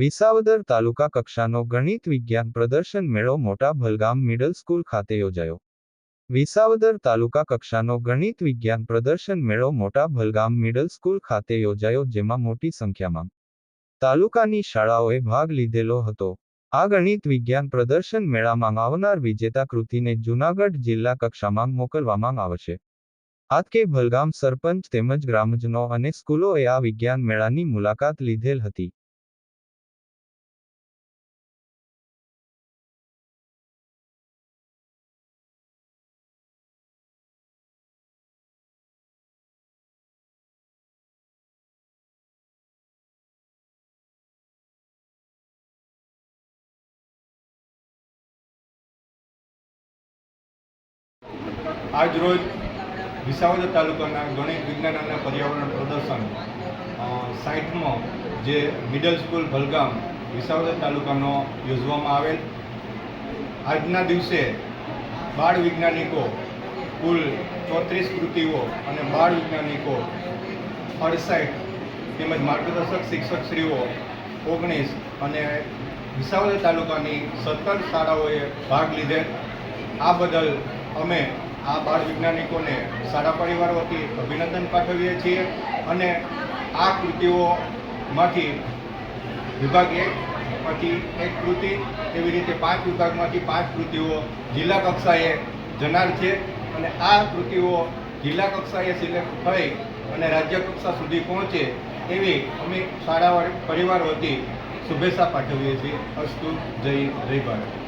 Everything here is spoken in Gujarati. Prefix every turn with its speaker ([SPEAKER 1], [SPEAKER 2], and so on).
[SPEAKER 1] વિસાવદર તાલુકા કક્ષાનો ગણિત વિજ્ઞાન પ્રદર્શન મેળો મોટા ભલગામ મિડલ સ્કૂલ ખાતે યોજાયો. વિસાવદર તાલુકા કક્ષાનો ગણિત વિજ્ઞાન પ્રદર્શન મેળો મોટા ભલગામ મિડલ સ્કૂલ ખાતે યોજાયો, જેમાં મોટી સંખ્યામાં તાલુકાની શાળાઓએ ભાગ લીધેલો હતો. આ ગણિત વિજ્ઞાન પ્રદર્શન મેળામાં આવનાર વિજેતા કૃતિને જૂનાગઢ જિલ્લા કક્ષામાં મોકલવામાં આવશે. આતકે ભલગામ સરપંચ તેમજ ગ્રામજનો અને સ્કૂલોએ આ વિજ્ઞાન મેળાની મુલાકાત લીધેલ હતી.
[SPEAKER 2] આજ રોજ વિસાવદર તાલુકાના ગણિત વિજ્ઞાન અને પર્યાવરણ પ્રદર્શન સાઠમાં જે મિડલ સ્કૂલ ભલગામ વિસાવદર તાલુકાનો યોજવામાં આવેલ. આજના દિવસે બાળ વૈજ્ઞાનિકો, કુલ ચોત્રીસ કૃતિઓ અને બાળ વૈજ્ઞાનિકો, અડસાઠ તેમજ માર્ગદર્શક શિક્ષકશ્રીઓ ઓગણીસ અને વિસાવદર તાલુકાની સત્તર શાળાઓએ ભાગ લીધેલ. આ બદલ અમે આ બાળ વૈજ્ઞાનિકોને શાળા પરિવાર વતી અભિનંદન પાઠવીએ છીએ અને આ કૃતિઓમાંથી વિભાગ એક માંથી એક કૃતિ, એવી રીતે પાંચ વિભાગમાંથી પાંચ કૃતિઓ જિલ્લા કક્ષાએ જનાર છે અને આ કૃતિઓ જિલ્લા કક્ષાએ સિલેક્ટ થઈ અને રાજ્ય કક્ષા સુધી પહોંચે એવી અમે શાળા પરિવાર વતી શુભેચ્છા પાઠવીએ છીએ. અસ્તુ, જય જય ભારત.